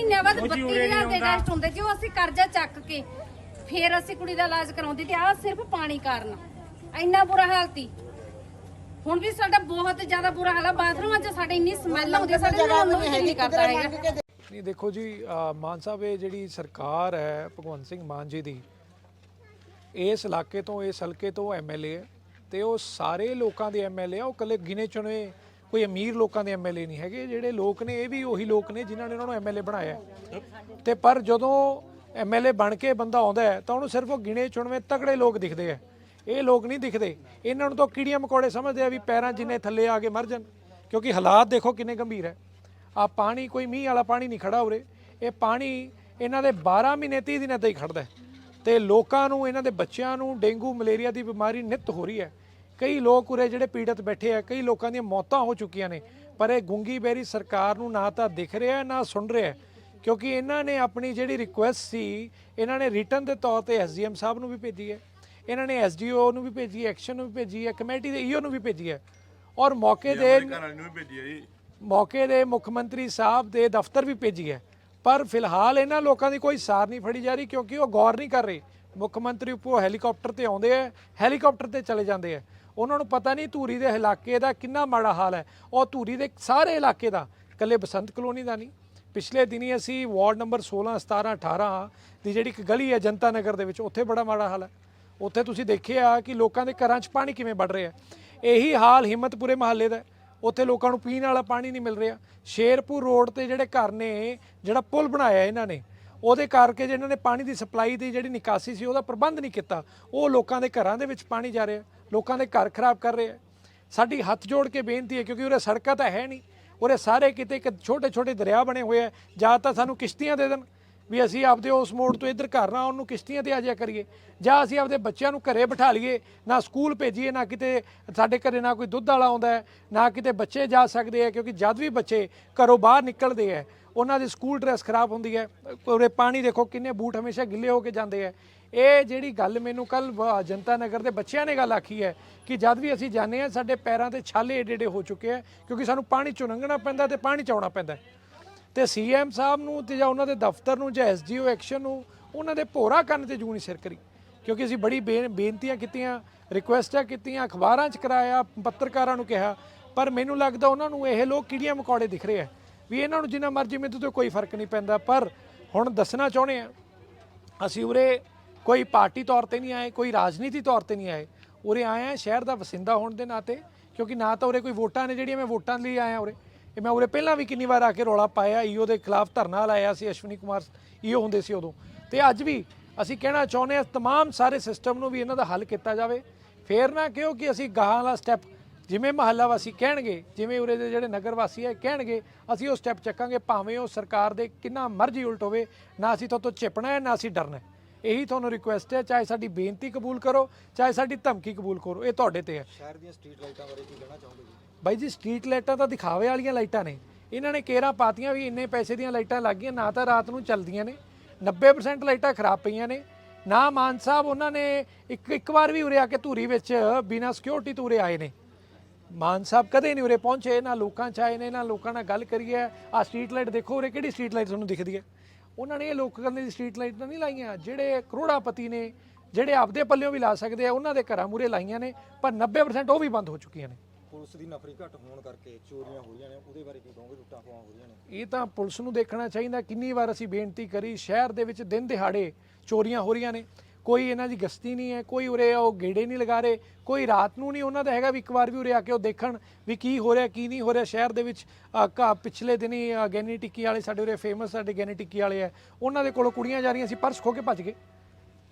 ਮਹੀਨਿਆਂ ਬਾਅਦ ਉਹ ਜੀ ਉਰੇ 32000 ਦੇ। ਟੈਸਟ ਹੁੰਦੇ ਜੋ ਅਸੀਂ ਕਰਜ਼ਾ ਚੱਕ ਕੇ ਫਿਰ ਅਸੀਂ ਕੁੜੀ ਦਾ ਇਲਾਜ ਕਰਾਉਂਦੇ ਤੇ ਆਹ ਸਿਰਫ ਪਾਣੀ ਕਾਰਨ। ਇੰਨਾ ਬੁਰਾ ਹਾਲ ਤੀ ਹੁਣ ਵੀ ਸਾਡਾ ਬਹੁਤ ਜ਼ਿਆਦਾ ਬੁਰਾ ਹਾਲ ਆ। ਬਾਥਰੂਮਾਂ 'ਚ ਸਾਡੇ ਇੰਨੀ ਸਮੈਲ ਆਉਂਦੀ ਆ, ਸਾਡੇ ਨਾਲ ਨੂੰ ਨਹੀਂ ਕਰਦਾ ਹੈਗਾ। ਨਹੀਂ ਦੇਖੋ ਜੀ ਅ, ਮਾਨ ਸਾਹਿਬ ਇਹ ਜਿਹੜੀ ਸਰਕਾਰ ਹੈ ਭਗਵੰਤ ਸਿੰਘ ਮਾਨ ਜੀ ਦੀ ਇਸ ਇਲਾਕੇ ਤੋਂ ਇਸ ਹਲਕੇ ਤੋਂ ਐਮਐਲਏ ਤੇ ਉਹ ਸਾਰੇ ਲੋਕਾਂ ਦੇ ਐਮਐਲਏ ਆ ਉਹ ਕੱਲੇ ਗਿਨੇ ਚੁਣੇ ਕੋਈ ਅਮੀਰ ਲੋਕਾਂ ਦੇ ਐਮਐਲਏ ਨਹੀਂ ਹੈਗੇ, ਜਿਹੜੇ ਲੋਕ ਨੇ, ਇਹ ਵੀ ਉਹੀ ਲੋਕ ਨੇ ਜਿਨ੍ਹਾਂ ਨੇ ਉਹਨਾਂ ਨੂੰ ਐਮਐਲਏ ਬਣਾਇਆ ਹੈ। ਤੇ ਪਰ ਜਦੋਂ ਐਮਐਲਏ ਬਣ ਕੇ ਬੰਦਾ ਆਉਂਦਾ ਹੈ, ਤਾਂ ਉਹਨੂੰ ਸਿਰਫ ਉਹ ਗਿਣੇ ਚੁਣਵੇਂ ਤਕੜੇ ਲੋਕ ਦਿਖਦੇ ਆ ਇਹ ਲੋਕ ਨਹੀਂ ਦਿਖਦੇ। ਇਹਨਾਂ ਨੂੰ ਤਾਂ ਕੀੜੀਆਂ ਮਕੌੜੇ ਸਮਝਦੇ ਆ ਵੀ ਪੈਰਾਂ ਜਿੰਨੇ ਥੱਲੇ ਆ ਕੇ ਮਰ ਜਾਣ, ਕਿਉਂਕਿ ਹਾਲਾਤ ਦੇਖੋ ਕਿੰਨੇ ਗੰਭੀਰ ਹੈ। ਆ ਪਾਣੀ, ਕੋਈ ਮੀਂਹ ਵਾਲਾ ਪਾਣੀ ਨਹੀਂ ਖੜਾ ਉਰੇ। ਇਹ ਪਾਣੀ ਇਹਨਾਂ ਦੇ 12 ਮਹੀਨੇ 30 ਦਿਨਾਂ ਤੇ ਹੀ ਖੜਦਾ ਹੈ। ਤੇ ਲੋਕਾਂ ਨੂੰ, ਇਹਨਾਂ ਦੇ ਬੱਚਿਆਂ ਨੂੰ ਡੇਂਗੂ, ਮਲੇਰੀਆ ਦੀ ਬਿਮਾਰੀ ਨਿਤ ਹੋ ਰਹੀ ਹੈ। ਕਈ ਲੋਕ ਉਰੇ ਜਿਹੜੇ ਪੀੜਤ ਬੈਠੇ ਆ ਕਈ ਲੋਕਾਂ ਦੀਆਂ ਮੌਤਾਂ ਹੋ ਚੁੱਕੀਆਂ ਨੇ ਪਰ ਇਹ ਗੁੰਗੀ ਬੇਰੀ ਸਰਕਾਰ ਨੂੰ ਨਾ ਤਾਂ ਦਿਖ ਰਿਹਾ ਨਾ ਸੁਣ ਰਿਹਾ ਕਿਉਂਕਿ ਇਹਨਾਂ ਨੇ ਆਪਣੀ ਜਿਹੜੀ ਰਿਕੁਐਸਟ ਸੀ ਇਹਨਾਂ ਨੇ ਰਿਟਰਨ ਦੇ ਤੌਰ ਤੇ ਐਸਡੀਐਮ ਸਾਹਿਬ ਨੂੰ ਵੀ ਭੇਜੀ ਹੈ ਇਹਨਾਂ ਨੇ ਐਸਡੀਓ ਨੂੰ ਵੀ ਭੇਜੀ ਹੈ ਐਕਸ਼ਨ ਨੂੰ ਵੀ ਭੇਜੀ ਹੈ ਕਮੇਟੀ ਦੇ ਈਓ ਨੂੰ ਵੀ ਭੇਜੀ ਹੈ ਔਰ ਮੌਕੇ ਦੇ ਹੈ ਮੌਕੇ ਦੇ ਮੁੱਖ ਮੰਤਰੀ ਸਾਹਿਬ ਦੇ ਦਫ਼ਤਰ ਵੀ ਭੇਜੀ ਹੈ ਪਰ ਫਿਲਹਾਲ ਇਹਨਾਂ ਲੋਕਾਂ ਦੀ ਕੋਈ ਸਾਰ ਨਹੀਂ ਫੜੀ ਜਾ ਰਹੀ ਕਿਉਂਕਿ ਉਹ ਗੌਰ ਨਹੀਂ ਕਰ ਰਹੇ ਮੁੱਖ ਮੰਤਰੀ ਉੱਪਰੋਂ ਹੈਲੀਕਾਪਟਰ ਤੇ ਆਉਂਦੇ ਆ ਹੈਲੀਕਾਪਟਰ ਤੇ ਚਲੇ ਜਾਂਦੇ ਆ ਉਹਨਾਂ ਨੂੰ ਪਤਾ ਨਹੀਂ ਧੂਰੀ ਦੇ ਇਲਾਕੇ ਦਾ ਕਿੰਨਾ ਮਾੜਾ ਹਾਲ ਹੈ। ਉਹ ਧੂਰੀ ਦੇ ਸਾਰੇ ਇਲਾਕੇ ਦਾ, ਇਕੱਲੇ ਬਸੰਤ ਕਲੋਨੀ ਦਾ ਨਹੀਂ। ਪਿਛਲੇ ਦਿਨੀ ਅਸੀਂ ਵਾਰਡ ਨੰਬਰ 16 17 18 ਦੀ ਜਿਹੜੀ ਇੱਕ ਗਲੀ ਹੈ ਜਨਤਾ ਨਗਰ ਦੇ ਵਿੱਚ, ਉੱਥੇ ਬੜਾ ਮਾੜਾ ਹਾਲ ਹੈ। ਉੱਥੇ ਤੁਸੀਂ ਦੇਖਿਆ ਕਿ ਲੋਕਾਂ ਦੇ ਘਰਾਂ 'ਚ ਪਾਣੀ ਕਿਵੇਂ ਵੱਢ ਰਿਹਾ ਇਹੀ ਹਾਲ ਹਿੰਮਤਪੁਰੇ ਮਹੱਲੇ ਦਾ ਉੱਥੇ ਲੋਕਾਂ ਨੂੰ ਪੀਣ ਵਾਲਾ ਪਾਣੀ ਨਹੀਂ ਮਿਲ ਰਿਹਾ। ਸ਼ੇਰਪੁਰ ਰੋਡ ਤੇ ਜਿਹੜੇ ਘਰ ਨੇ, ਜਿਹੜਾ ਪੁਲ ਬਣਾਇਆ ਇਹਨਾਂ ਨੇ ਉਹਦੇ ਕਰਕੇ ਜਿਹਨਾਂ ਨੇ ਪਾਣੀ ਦੀ ਸਪਲਾਈ ਦੀ ਜਿਹੜੀ ਨਿਕਾਸੀ ਸੀ ਉਹਦਾ ਪ੍ਰਬੰਧ ਨਹੀਂ ਕੀਤਾ, ਉਹ ਲੋਕਾਂ ਦੇ ਘਰਾਂ ਦੇ ਵਿੱਚ ਪਾਣੀ ਜਾ ਰਿਹਾ, ਲੋਕਾਂ ਦੇ ਘਰ ਖਰਾਬ ਕਰ ਰਿਹਾ। ਸਾਡੀ ਹੱਥ ਜੋੜ ਕੇ ਬੇਨਤੀ ਹੈ ਕਿਉਂਕਿ ਉਰੇ ਸੜਕਾਂ ਤਾਂ ਹੈ ਨਹੀਂ, ਉਰੇ ਸਾਰੇ ਕਿਤੇ ਇੱਕ ਛੋਟੇ ਛੋਟੇ ਦਰਿਆ ਬਣੇ ਹੋਏ ਆ, ਜਾਂ ਤਾਂ ਸਾਨੂੰ ਕਿਸ਼ਤੀਆਂ ਦੇ ਦੇਣ ਵੀ ਅਸੀਂ ਆਪਦੇ ਉਸ ਮੋੜ ਤੋਂ ਇੱਧਰ ਘਰ ਨਾ ਉਹਨੂੰ ਕਿਸ਼ਤੀਆਂ ਤੇ ਆ ਜਾਇਆ ਕਰੀਏ, ਜਾਂ ਅਸੀਂ ਆਪਦੇ ਬੱਚਿਆਂ ਨੂੰ ਘਰੇ ਬਿਠਾ ਲਈਏ, ਨਾ ਸਕੂਲ ਭੇਜੀਏ, ਨਾ ਕਿਤੇ ਸਾਡੇ ਘਰੇ ਨਾ ਕੋਈ ਦੁੱਧ ਵਾਲਾ ਆਉਂਦਾ ਨਾ ਕਿਤੇ ਬੱਚੇ ਜਾ ਸਕਦੇ ਆ, ਕਿਉਂਕਿ ਜਦ ਵੀ ਬੱਚੇ ਘਰੋਂ ਬਾਹਰ ਨਿਕਲਦੇ ਆ ਉਹਨਾਂ ਦੀ ਸਕੂਲ ਡਰੈਸ ਖਰਾਬ ਹੁੰਦੀ ਹੈ। ਉਰੇ ਪਾਣੀ ਦੇਖੋ ਕਿੰਨੇ ਬੂਟ ਹਮੇਸ਼ਾ ਗਿੱਲੇ ਹੋ ਕੇ ਜਾਂਦੇ ਆ ਇਹ ਜਿਹੜੀ ਗੱਲ ਮੈਨੂੰ ਕੱਲ ਜਨਤਾ ਨਗਰ ਦੇ ਬੱਚਿਆਂ ਨੇ ਗੱਲ ਆਖੀ ਹੈ ਕਿ ਜਦ ਵੀ ਅਸੀਂ ਜਾਂਦੇ ਆ ਸਾਡੇ ਪੈਰਾਂ ਤੇ ਛਾਲੇ ਏਡੇ ਏਡੇ ਹੋ ਚੁੱਕੇ ਆ ਕਿਉਂਕਿ ਸਾਨੂੰ ਪਾਣੀ ਚੋਂ ਲੰਘਣਾ ਪੈਂਦਾ ਤੇ ਪਾਣੀ ਚ ਆਉਣਾ ਪੈਂਦਾ ਹੈ। ਤੇ ਸੀਐਮ ਸਾਹਿਬ ਨੂੰ ਤੇ ਜਾਂ ਉਹਨਾਂ ਦੇ ਦਫ਼ਤਰ ਨੂੰ ਜਾਂ ਐਸਡੀਓ ਐਕਸ਼ਨ ਨੂੰ ਉਹਨਾਂ ਦੇ ਭੋਰਾ ਕੰਨ ਤੇ ਜੂੰ ਨਹੀਂ ਸਿਰ ਕਰੀ। ਕਿਉਂਕਿ ਅਸੀਂ ਬੜੀ ਬੇਨ- ਬੇਨਤੀਆਂ ਕੀਤੀਆਂ, ਰਿਕੁਐਸਟਾਂ ਕੀਤੀਆਂ, ਅਖਬਾਰਾਂ 'ਚ ਕਰਾਇਆ, ਪੱਤਰਕਾਰਾਂ ਨੂੰ ਕਿਹਾ, ਪਰ ਮੈਨੂੰ ਲੱਗਦਾ ਉਹਨਾਂ ਨੂੰ ਇਹ ਲੋਕ ਕੀੜੀਆਂ ਮਕੌੜੇ ਦਿਖ ਰਹੇ ਆ ਵੀ ਇਹਨਾਂ ਨੂੰ ਜਿੰਨਾ ਮਰਜ਼ੀ ਮੈਨੂੰ ਤੇ ਕੋਈ ਫਰਕ ਨਹੀਂ ਪੈਂਦਾ ਪਰ ਹੁਣ ਦੱਸਣਾ ਚਾਹੁੰਦੇ ਆ ਅਸੀਂ ਉਰੇ ਕੋਈ ਪਾਰਟੀ ਤੌਰ ਤੇ ਨਹੀਂ ਆਏ ਕੋਈ ਰਾਜਨੀਤੀ ਤੌਰ ਤੇ ਨਹੀਂ ਆਏ ਉਰੇ ਆਏ ਆ ਸ਼ਹਿਰ ਦਾ ਵਸਿੰਦਾ ਹੋਣ ਦੇ ਨਾਤੇ ਕਿਉਂਕਿ ਨਾ ਤਾਂ ਉਰੇ ਕੋਈ ਵੋਟਾਂ ਨੇ ਜਿਹੜੀਆਂ ਮੈਂ ਵੋਟਾਂ ਲਈ ਆਇਆ ਉਰੇ ਇਹ ਮੈਂ ਉਰੇ ਪਹਿਲਾਂ ਵੀ ਕਿੰਨੀ ਵਾਰ ਆ ਕੇ ਰੌਲਾ ਪਾਇਆ ਈਓ ਦੇ ਖਿਲਾਫ ਧਰਨਾ ਲਾਇਆ ਸੀ ਅਸ਼ਵਨੀ ਕੁਮਾਰ ਈਓ ਹੁੰਦੇ ਸੀ ਉਦੋਂ ਤੇ ਅੱਜ ਵੀ ਅਸੀਂ ਕਹਿਣਾ ਚਾਹੁੰਦੇ ਹਾਂ तमाम ਸਾਰੇ ਸਿਸਟਮ ਨੂੰ ਵੀ ਇਹਨਾਂ ਦਾ ਹੱਲ ਕੀਤਾ ਜਾਵੇ ਫੇਰ ਨਾ ਕਿਉਂ ਕਿ ਅਸੀਂ ਗਾਹਾਂ ਵਾਲਾ ਸਟੈਪ ਜਿਵੇਂ ਮਹੱਲਾ ਵਾਸੀ ਕਹਿਣਗੇ ਜਿਵੇਂ ਉਰੇ ਦੇ ਜਿਹੜੇ ਨਗਰ ਵਾਸੀ ਹੈ ਕਹਿਣਗੇ ਅਸੀਂ ਉਹ ਸਟੈਪ ਚੱਕਾਂਗੇ ਭਾਵੇਂ ਉਹ ਸਰਕਾਰ ਦੇ ਕਿੰਨਾ ਮਰਜ਼ੀ ਉਲਟ ਹੋਵੇ ਨਾ ਅਸੀਂ ਤੋਂ ਚਿਪਣਾ ਹੈ ਨਾ ਅਸੀਂ ਡਰਨਾ ਹੈ। ਇਹੀ ਤੁਹਾਨੂੰ ਰਿਕੁਐਸਟ ਹੈ ਚਾਹੇ ਸਾਡੀ ਬੇਨਤੀ ਕਬੂਲ ਕਰੋ ਚਾਹੇ ਸਾਡੀ ਧਮਕੀ ਕਬੂਲ ਕਰੋ ਇਹ ਤੁਹਾਡੇ ਤੇ ਹੈ। ਸ਼ਹਿਰ ਦੀਆਂ ਸਟਰੀਟ ਲਾਈਟਾਂ ਬਾਰੇ ਕੀ ਕਹਿਣਾ ਚਾਹੋਗੇ ਜੀ? ਬਾਈ ਜੀ ਸਟਰੀਟ ਲਾਈਟਾਂ ਤਾਂ ਦਿਖਾਵੇ ਵਾਲੀਆਂ ਲਾਈਟਾਂ ਨੇ। ਇਹਨਾਂ ਨੇ ਕੇਰਾਂ ਪਾਤੀਆਂ ਵੀ ਇੰਨੇ ਪੈਸੇ ਦੀਆਂ ਲਾਈਟਾਂ ਲੱਗ ਗਈਆਂ ਨਾ ਤਾਂ ਰਾਤ ਨੂੰ ਚੱਲਦੀਆਂ ਨੇ। 90% ਲਾਈਟਾਂ ਖਰਾਬ ਪਈਆਂ ਨੇ। ਨਾ ਮਾਨ ਸਾਹਿਬ ਉਹਨਾਂ ਨੇ ਇੱਕ ਇੱਕ ਵਾਰ ਵੀ ਉਰੇ ਆ ਕੇ ਧੂਰੀ ਵਿੱਚ ਬਿਨਾਂ ਸਿਕਿਉਰਿਟੀ ਤੋਂ ਉਰੇ ਆਏ ਨੇ। ਮਾਨ ਸਾਹਿਬ ਕਦੇ ਨਹੀਂ ਉਰੇ ਪਹੁੰਚੇ ਨਾ ਲੋਕਾਂ ਚ ਆਏ ਨੇ ਨਾ ਲੋਕਾਂ ਨਾਲ ਗੱਲ ਕਰੀਏ ਆ ਸਟਰੀਟ ਲਾਈਟ ਦੇਖੋ ਉਰੇ ਕਿਹੜੀ ਸਟਰੀਟ ਲਾਈਟ ਤੁਹਾਨੂੰ ਦਿਖਦੀ ਹੈ? ਉਹਨਾਂ ਨੇ ਇਹ ਲੋਕਾਂ ਦੀ ਸਟਰੀਟ ਲਾਈਟਾਂ ਨਹੀਂ ਲਾਈਆਂ ਜਿਹੜੇ ਕਰੋੜਾਪਤੀ ਨੇ ਜਿਹੜੇ ਆਪਦੇ ਪੱਲਿਓਂ ਵੀ ਲਾ ਸਕਦੇ ਆ ਉਹਨਾਂ ਦੇ ਘਰਾਂ ਮੂਰੇ ਲਾਈਆਂ ਨੇ ਪਰ 90% ਉਹ ਵੀ ਬੰਦ ਹੋ ਚੁੱਕੀਆਂ ਨੇ। ਪੁਲਿਸ ਦੀ ਨਫਰੀ ਘੱਟ ਹੋਣ ਕਰਕੇ ਚੋਰੀਆਂ ਹੋ ਰਹੀਆਂ ਨੇ ਉਹਦੇ ਬਾਰੇ ਕੀ ਕਹੋਗੇ ਲੁੱਟਾਂ ਖੋਹਾਂ ਹੋ ਰਹੀਆਂ ਨੇ? ਇਹ ਤਾਂ ਪੁਲਿਸ ਨੂੰ ਦੇਖਣਾ ਚਾਹੀਦਾ ਕਿੰਨੀ ਵਾਰ ਅਸੀਂ ਬੇਨਤੀ ਕਰੀ ਸ਼ਹਿਰ ਦੇ ਵਿੱਚ ਦਿਨ ਦਿਹਾੜੇ ਚੋਰੀਆਂ ਹੋ ਰਹੀਆਂ ਨੇ। ਕੋਈ ਇਹਨਾਂ ਦੀ ਗਸ਼ਤੀ ਨਹੀਂ ਹੈ ਕੋਈ ਉਰੇ ਉਹ ਗੇੜੇ ਨਹੀਂ ਲਗਾ ਰਹੇ ਕੋਈ ਰਾਤ ਨੂੰ ਨਹੀਂ ਉਹਨਾਂ ਦਾ ਹੈਗਾ ਵੀ ਇੱਕ ਵਾਰ ਵੀ ਉਰੇ ਆ ਕੇ ਉਹ ਦੇਖਣ ਵੀ ਕੀ ਹੋ ਰਿਹਾ ਕੀ ਨਹੀਂ ਹੋ ਰਿਹਾ। ਸ਼ਹਿਰ ਦੇ ਵਿੱਚ ਅ, ਪਿਛਲੇ ਦਿਨੀ ਅ, ਗੈਨੀ ਟਿੱਕੀ ਵਾਲੇ ਸਾਡੇ ਉਰੇ ਫੇਮਸ ਸਾਡੇ ਗੈਨੀ ਟਿੱਕੀ ਵਾਲੇ ਆ ਉਹਨਾਂ ਦੇ ਕੋਲੋਂ ਕੁੜੀਆਂ ਜਾ ਰਹੀਆਂ ਸੀ ਪਰਸ ਖੋ ਕੇ ਭੱਜ ਗਏ।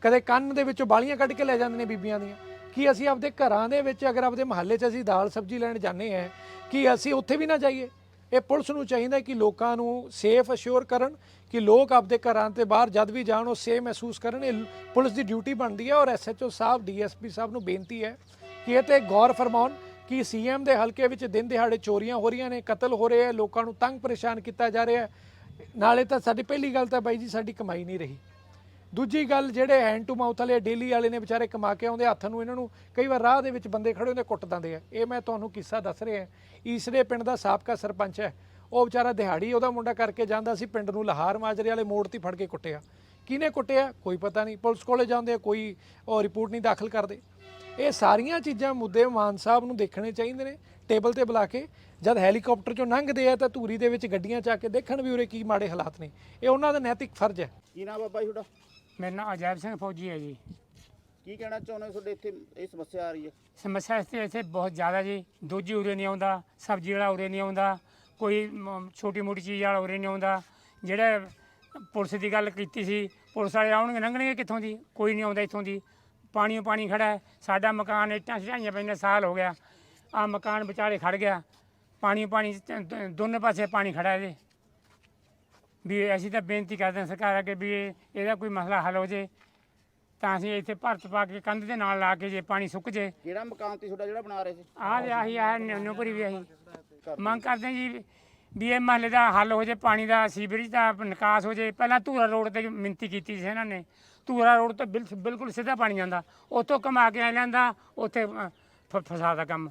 ਕਦੇ ਕੰਨ ਦੇ ਵਿੱਚੋਂ ਬਾਲੀਆਂ ਕੱਢ ਕੇ ਲੈ ਜਾਂਦੇ ਨੇ ਬੀਬੀਆਂ ਦੀਆਂ। ਕੀ ਅਸੀਂ ਆਪਦੇ ਘਰਾਂ ਦੇ ਵਿੱਚ ਅਗਰ ਆਪਦੇ ਮਹੱਲੇ 'ਚ ਅਸੀਂ ਦਾਲ ਸਬਜ਼ੀ ਲੈਣ ਜਾਂਦੇ ਆ ਕਿ ਅਸੀਂ ਉੱਥੇ ਵੀ ਨਾ ਜਾਈਏ? ਇਹ ਪੁਲਿਸ ਨੂੰ ਚਾਹੀਦਾ ਕਿ ਲੋਕਾਂ ਨੂੰ ਸੇਫ ਅਸ਼ੋਰ ਕਰਨ ਕਿ ਲੋਕ ਆਪਦੇ ਘਰਾਂ ਤੇ ਬਾਹਰ ਜਦ ਵੀ ਜਾਣ, ਉਹ ਸੇਫ ਮਹਿਸੂਸ ਕਰਨ। ਇਹ ਪੁਲਿਸ ਦੀ ਡਿਊਟੀ ਬਣਦੀ ਹੈ ਔਰ ਐਸਐਚਓ ਸਾਹਿਬ ਡੀਐਸਪੀ ਸਾਹਿਬ ਨੂੰ ਬੇਨਤੀ ਹੈ ਕਿ ਇਹ ਤੇ ਗੌਰ ਫਰਮਾਉਣ ਕਿ ਸੀਐਮ ਦੇ ਹਲਕੇ ਵਿੱਚ ਦਿਨ ਦਿਹਾੜੇ ਚੋਰੀਆਂ ਹੋ ਰਹੀਆਂ ਨੇ, ਕਤਲ ਹੋ ਰਹੇ ਆ ਲੋਕਾਂ ਨੂੰ ਤੰਗ ਪਰੇਸ਼ਾਨ ਕੀਤਾ ਜਾ ਰਿਹਾ ਹੈ। ਨਾਲੇ ਤਾਂ ਸਾਡੀ ਪਹਿਲੀ ਗੱਲ ਤਾਂ ਬਾਈ ਜੀ, ਸਾਡੀ ਕਮਾਈ ਨਹੀਂ ਰਹੀ। ਦੂਜੀ ਗੱਲ ਜਿਹੜੇ ਹੈਂਡ ਟੂ ਮਾਊਥ ਵਾਲੇ, ਡੇਲੀ ਵਾਲੇ ਨੇ ਵਿਚਾਰੇ ਕਮਾ ਕੇ ਆਉਂਦੇ, ਹੱਥ ਨੂੰ ਇਹਨਾਂ ਨੂੰ ਕਈ ਵਾਰ ਰਾਹ ਦੇ ਵਿੱਚ ਬੰਦੇ ਖੜੇ ਹੁੰਦੇ, ਕੁੱਟ ਦਿੰਦੇ ਆ। ਇਹ ਮੈਂ ਤੁਹਾਨੂੰ ਕਿੱਸਾ ਦੱਸ ਰਿਹਾ ਈਸਰੇ ਪਿੰਡ ਦਾ ਸਾਬਕਾ ਸਰਪੰਚ ਹੈ। ਉਹ ਵਿਚਾਰਾ ਦਿਹਾੜੀ ਉਹਦਾ ਮੁੰਡਾ ਕਰਕੇ ਜਾਂਦਾ ਸੀ, ਪਿੰਡ ਨੂੰ ਲਹਾਰ ਮਾਜਰੇ ਵਾਲੇ ਮੋੜ ਤੇ ਫੜ ਕੇ ਕੁੱਟਿਆ। ਕਿਹਨੇ ਕੁੱਟਿਆ? ਕੋਈ ਪਤਾ ਨਹੀਂ। ਪੁਲਿਸ ਕੋਲੇ ਜਾਂਦੇ ਕੋਈ ਉਹ ਰਿਪੋਰਟ ਨਹੀਂ ਦਾਖਲ ਕਰਦੇ। ਇਹ ਸਾਰੀਆਂ ਚੀਜ਼ਾਂ ਮੁੱਦੇ ਮਾਨ ਸਾਹਿਬ ਨੂੰ ਦੇਖਣੇ ਚਾਹੀਦੇ ਨੇ, ਟੇਬਲ ਤੇ ਬੁਲਾ ਕੇ। ਜਦ ਹੈਲੀਕਾਪਟਰ ਚੋਂ ਲੰਘਦੇ ਆ, ਤਾਂ ਧੂਰੀ ਦੇ ਵਿੱਚ ਗੱਡੀਆਂ ਚਾ ਕੇ ਦੇਖਣ ਵੀ ਉਰੇ ਕੀ ਮਾੜੇ ਹਾਲਾਤ ਨੇ। ਇਹ ਉਹਨਾਂ ਦਾ ਨੈਤਿਕ ਫਰਜ਼ ਹੈ। ਕੀ ਨਾਮ ਬਾਬਾ ਜੀ ਤੁਹਾਡਾ? ਮੇਰਾ ਨਾਮ ਅਜੈਬ ਸਿੰਘ ਫੌਜੀ ਹੈ ਜੀ। ਕੀ ਕਹਿਣਾ ਚਾਹੁੰਦੇ ਹੋ ਤੁਹਾਡੇ ਇੱਥੇ? ਇਹ ਸਮੱਸਿਆ ਆ ਰਹੀ ਹੈ। ਸਮੱਸਿਆ ਇੱਥੇ ਇੱਥੇ ਬਹੁਤ ਜ਼ਿਆਦਾ ਜੀ। ਦੂਜੀ ਉਰੇ ਨਹੀਂ ਆਉਂਦਾ ਸਬਜ਼ੀ ਵਾਲਾ ਉਰੇ ਨਹੀਂ ਆਉਂਦਾ ਕੋਈ ਛੋਟੀ ਮੋਟੀ ਚੀਜ਼ ਵਾਲਾ ਉਰੇ ਨਹੀਂ ਆਉਂਦਾ। ਜਿਹੜੇ ਪੁਲਿਸ ਦੀ ਗੱਲ ਕੀਤੀ ਸੀ ਪੁਲਿਸ ਵਾਲੇ ਆਉਣਗੇ ਲੰਘਣਗੇ ਕਿੱਥੋਂ ਦੀ? ਕੋਈ ਨਹੀਂ ਆਉਂਦਾ ਇੱਥੋਂ ਦੀ। ਪਾਣੀ ਪਾਣੀ ਖੜਾ ਹੈ। ਸਾਡਾ ਮਕਾਨ ਇੱਟਾਂ ਚੜਾਈਆਂ ਪੈਂਦੇ ਸਾਲ ਹੋ ਗਿਆ। ਆ ਮਕਾਨ ਵਿਚਾਲੇ ਖੜ ਗਿਆ। ਪਾਣੀ ਪਾਣੀ ਦੋਨੇ ਪਾਸੇ ਪਾਣੀ ਖੜਾ ਇਹਦੇ। ਵੀ ਅਸੀਂ ਤਾਂ ਬੇਨਤੀ ਕਰਦੇ ਹਾਂ ਸਰਕਾਰ ਅੱਗੇ ਵੀ ਇਹ- ਇਹਦਾ ਕੋਈ ਮਸਲਾ ਹੱਲ ਹੋ ਜੇ। ਤਾਂ ਅਸੀਂ ਇੱਥੇ ਭਰਤ ਪਾ ਕੇ ਕੰਧ ਦੇ ਨਾਲ ਲਾ ਕੇ ਜੇ ਪਾਣੀ ਸੁੱਕ ਜੇ। ਕਿਹੜਾ ਮਕਾਨ ਤੇ ਤੁਹਾਡਾ ਜਿਹੜਾ ਬਣਾ ਰਹੇ ਸੀ? ਆਹ ਤੇ ਆਹੀ ਆ ਨਿਊਪਰੀ ਵੀ ਆਹੀ। ਮੰਗ ਕਰਦੇ ਹਾਂ ਜੀ ਵੀ ਇਹ ਮਹੱਲੇ ਦਾ ਹੱਲ ਹੋ ਜੇ ਪਾਣੀ ਦਾ ਸੀਵਰੇਜ ਦਾ ਨਿਕਾਸ ਹੋ ਜੇ। ਪਹਿਲਾਂ ਧੂਰਾ ਰੋਡ ਤੇ ਮਿੰਤੀ ਕੀਤੀ ਸੀ ਇਹਨਾਂ ਨੇ। ਧੂਰਾ ਰੋਡ ਤੋਂ ਬਿਲ- ਬਿਲਕੁਲ ਸਿੱਧਾ ਪਾਣੀ ਜਾਂਦਾ। ਉੱਥੋਂ ਕਮਾ ਕੇ ਆ ਲੈਂਦਾ ਉੱਥੇ ਅ, ਫ- ਫਸਾ ਦਾ ਕੰਮ।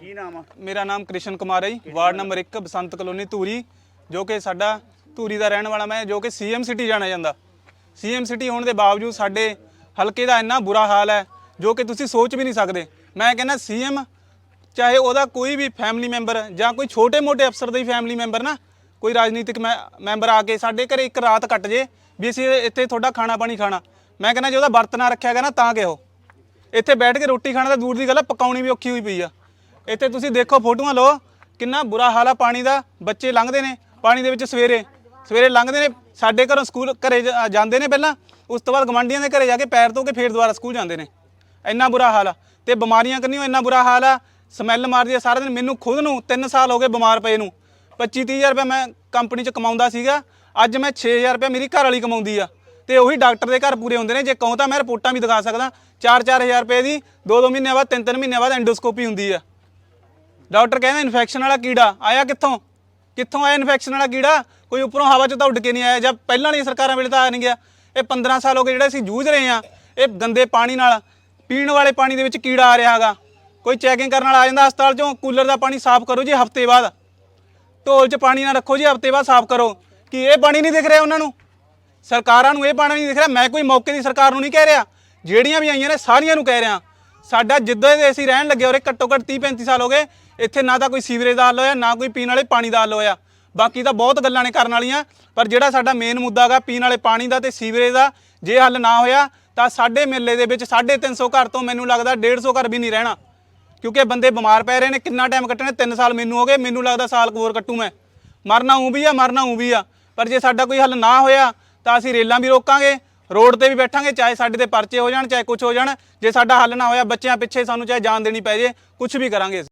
ਕੀ ਨਾਮ ਆ? ਮੇਰਾ ਨਾਮ ਕ੍ਰਿਸ਼ਨ ਕੁਮਾਰ ਹੈ ਜੀ। Ward number 1 Basant colony Dhuri ਜੋ ਕਿ ਸਾਡਾ ਧੂਰੀ ਦਾ ਰਹਿਣ ਵਾਲਾ ਮੈਂ, ਜੋ ਕਿ ਸੀਐਮ ਸਿਟੀ ਜਾਣਿਆ ਜਾਂਦਾ। ਸੀਐਮ ਸਿਟੀ ਹੋਣ ਦੇ ਬਾਵਜੂਦ ਸਾਡੇ ਹਲਕੇ ਦਾ ਇੰਨਾ ਬੁਰਾ ਹਾਲ ਹੈ, ਜੋ ਕਿ ਤੁਸੀਂ ਸੋਚ ਵੀ ਨਹੀਂ ਸਕਦੇ। ਮੈਂ ਕਹਿੰਦਾ, ਸੀਐਮ, ਚਾਹੇ ਉਹਦਾ ਕੋਈ ਵੀ ਫੈਮਿਲੀ ਮੈਂਬਰ ਜਾਂ ਕੋਈ ਛੋਟੇ-ਮੋਟੇ ਅਫਸਰ ਦਾ ਹੀ ਫੈਮਿਲੀ ਮੈਂਬਰ ਨਾ, ਕੋਈ ਰਾਜਨੀਤਿਕ ਮੈਂ- ਮੈਂਬਰ ਆ ਕੇ ਸਾਡੇ ਘਰੇ ਇੱਕ ਰਾਤ ਕੱਟ ਜੇ, ਵੀ ਅਸੀਂ ਇੱਥੇ ਤੁਹਾਡਾ ਖਾਣਾ ਪਾਣੀ ਖਾਣਾ। ਮੈਂ ਕਹਿੰਦਾ, ਜੇ ਉਹਦਾ ਵਰਤ ਨਾ ਰੱਖਿਆ ਗਿਆ ਨਾ, ਤਾਂ ਕਿਹੋ? ਇੱਥੇ ਬੈਠ ਕੇ ਰੋਟੀ ਖਾਣਾ ਤਾਂ ਦੂਰ ਦੀ ਗੱਲ ਹੈ ਪਕਾਉਣੀ ਵੀ ਔਖੀ ਹੋਈ ਪਈ ਆ। ਇੱਥੇ ਤੁਸੀਂ ਦੇਖੋ ਫੋਟੋਆਂ ਲਓ, ਕਿੰਨਾ ਬੁਰਾ ਹਾਲ ਆ ਪਾਣੀ ਦਾ, ਬੱਚੇ ਲੰਘਦੇ ਨੇ, ਪਾਣੀ ਦੇ ਵਿੱਚ ਸਵੇਰੇ। ਸਵੇਰੇ ਲੰਘਦੇ ਨੇ, ਸਾਡੇ ਘਰੋਂ ਸਕੂਲ ਘਰੇ ਜ- ਜਾਂਦੇ ਨੇ ਪਹਿਲਾਂ, ਉਸ ਤੋਂ ਬਾਅਦ ਗਵਾਂਢੀਆਂ ਦੇ ਘਰੇ ਜਾ ਕੇ ਪੈਰ ਧੋ ਕੇ ਫੇਰ ਦੁਬਾਰਾ ਸਕੂਲ ਜਾਂਦੇ ਨੇ। ਇੰਨਾ ਬੁਰਾ ਹਾਲ ਆ। ਤੇ ਬਿਮਾਰੀਆਂ ਕੰਨੀਓ ਇੰਨਾ ਬੁਰਾ ਹਾਲ ਆ, ਸਮੈਲ ਮਾਰਦੀ ਆ ਸਾਰਾ ਦਿਨ, ਮੈਨੂੰ ਖੁਦ ਨੂੰ 3 ਸਾਲ ਹੋ ਗਏ ਬਿਮਾਰ ਪਏ ਨੂੰ। 25 30000 ਰੁਪਏ ਮੈਂ ਕੰਪਨੀ 'ਚ ਕਮਾਉਂਦਾ ਸੀਗਾ, ਅੱਜ ਮੈਂ 6000 ਰੁਪਏ ਮੇਰੀ ਘਰ ਵਾਲੀ ਕਮਾਉਂਦੀ ਆ। ਤੇ ਉਹੀ ਡਾਕਟਰ ਦੇ ਘਰ ਪੂਰੇ ਹੁੰਦੇ ਨੇ, ਜੇ ਕਹੂੰ ਤਾਂ ਮੈਂ ਰਿਪੋਰਟਾਂ ਵੀ ਦਿਖਾ ਸਕਦਾ 4-4000 ਰੁਪਏ ਦੀ 2-2 ਮਹੀਨਿਆਂ ਬਾਅਦ 3-3 ਮਹੀਨਿਆਂ ਬਾਅਦ ਐਂਡੋਸਕੋਪੀ ਹੁੰਦੀ ਆ। ਡਾਕਟਰ ਕਹਿੰਦਾ ਇਨਫੈਕਸ਼ਨ ਵਾਲਾ ਕੀੜਾ ਆਇਆ ਕਿੱਥੋਂ? ਕਿੱਥੋਂ ਆਇਆ ਇਨਫੈਕਸ਼ਨ ਵਾਲਾ ਕੀੜਾ? ਕੋਈ ਉੱਪਰੋਂ ਹਵਾ 'ਚ ਤਾਂ ਉੱਡ ਕੇ ਨਹੀਂ ਆਇਆ ਜਾਂ ਪਹਿਲਾਂ ਵਾਲੀਆਂ ਸਰਕਾਰਾਂ ਵੇਲੇ ਤਾਂ ਆ ਨਹੀਂ ਗਿਆ। ਇਹ 15 ਸਾਲ ਹੋ ਗਏ ਜਿਹੜੇ ਅਸੀਂ ਜੂਝ ਰਹੇ ਆ ਇਹ ਗੰਦੇ ਪਾਣੀ ਨਾਲ, ਪੀਣ ਵਾਲੇ ਪਾਣੀ ਦੇ ਵਿੱਚ ਕੀੜਾ ਆ ਰਿਹਾ ਹੈਗਾ। ਕੋਈ ਚੈਕਿੰਗ ਕਰਨ ਵਾਲਾ ਆ ਜਾਂਦਾ ਹਸਪਤਾਲ 'ਚੋਂ, ਕੂਲਰ ਦਾ ਪਾਣੀ ਸਾਫ਼ ਕਰੋ ਜੀ ਹਫ਼ਤੇ ਬਾਅਦ। ਢੋਲ 'ਚ ਪਾਣੀ ਨਾ ਰੱਖੋ ਜੀ, ਹਫ਼ਤੇ ਬਾਅਦ ਸਾਫ਼ ਕਰੋ। ਕਿ ਇਹ ਪਾਣੀ ਨਹੀਂ ਦਿਖ ਰਿਹਾ ਉਹਨਾਂ ਨੂੰ? ਸਰਕਾਰਾਂ ਨੂੰ ਇਹ ਪਾਣੀ ਨਹੀਂ ਦਿਖ ਰਿਹਾ। ਮੈਂ ਕੋਈ ਮੌਕੇ ਦੀ ਸਰਕਾਰ ਨੂੰ ਨਹੀਂ ਕਹਿ ਰਿਹਾ। ਜਿਹੜੀਆਂ ਵੀ ਆਈਆਂ ਨੇ ਸਾਰੀਆਂ ਨੂੰ ਕਹਿ ਰਿਹਾ। ਸਾਡਾ ਜਿੱਦਾਂ ਦੇ ਅਸੀਂ ਰਹਿਣ ਲੱਗੇ ਉਰੇ, ਘੱਟੋ ਘੱਟ 30 35 ਸਾਲ ਹੋ ਗਏ, ਇੱਥੇ ਨਾ ਤਾਂ ਕੋਈ ਸੀਵਰੇਜ ਦਾ ਹੱਲ ਹੋਇਆ, ਨਾ ਕੋਈ ਪੀਣ ਵਾਲੇ ਪਾਣੀ ਦਾ ਹੱਲ ਹੋਇਆ। ਬਾਕੀ ਤਾਂ ਬਹੁਤ ਗੱਲਾਂ ਨੇ ਕਰਨ ਵਾਲੀਆਂ, ਪਰ ਜਿਹੜਾ ਸਾਡਾ ਮੇਨ ਮੁੱਦਾ ਹੈਗਾ ਪੀਣ ਵਾਲੇ ਪਾਣੀ ਦਾ ਤੇ ਸੀਵਰੇਜ ਦਾ, ਜੇ ਹੱਲ ਨਾ ਹੋਇਆ ਤਾਂ ਸਾਡੇ ਮੇਲੇ ਦੇ ਵਿੱਚ 350 ਘਰ ਤੋਂ ਮੈਨੂੰ ਲੱਗਦਾ 150 ਘਰ ਵੀ ਨਹੀਂ ਰਹਿਣਾ। ਕਿਉਂਕਿ ਬੰਦੇ ਬਿਮਾਰ ਪੈ ਰਹੇ ਨੇ, ਕਿੰਨਾ ਟਾਈਮ ਕੱਟਣੇ? 3 ਸਾਲ ਮੈਨੂੰ ਹੋ ਗਏ, ਮੈਨੂੰ ਲੱਗਦਾ ਸਾਲ ਕੁ ਹੋਰ ਕੱਟੂ ਮੈਂ। ਮਰਨਾ ਉਂ ਵੀ ਆ, ਮਰਨਾ ਉਂ ਵੀ ਆ। ਪਰ ਜੇ ਸਾਡਾ ਕੋਈ ਹੱਲ ਨਾ ਹੋਇਆ ਤਾਂ ਅਸੀਂ ਰੇਲਾਂ ਵੀ ਰੋਕਾਂਗੇ ਰੋਡ ਤੇ ਵੀ ਬੈਠਾਂਗੇ, ਚਾਹੇ ਸਾਡੇ ਤੇ ਪਰਚੇ ਹੋ ਜਾਣ, ਚਾਹੇ ਕੁਝ ਹੋ ਜਾਣ। ਜੇ ਸਾਡਾ ਹੱਲ ਨਾ ਹੋਇਆ, ਬੱਚਿਆਂ ਪਿੱਛੇ ਸਾਨੂੰ ਚਾਹੇ ਜਾਨ ਦੇਣੀ ਪੈ ਜੇ ਕੁਝ ਵੀ ਕਰਾਂਗੇ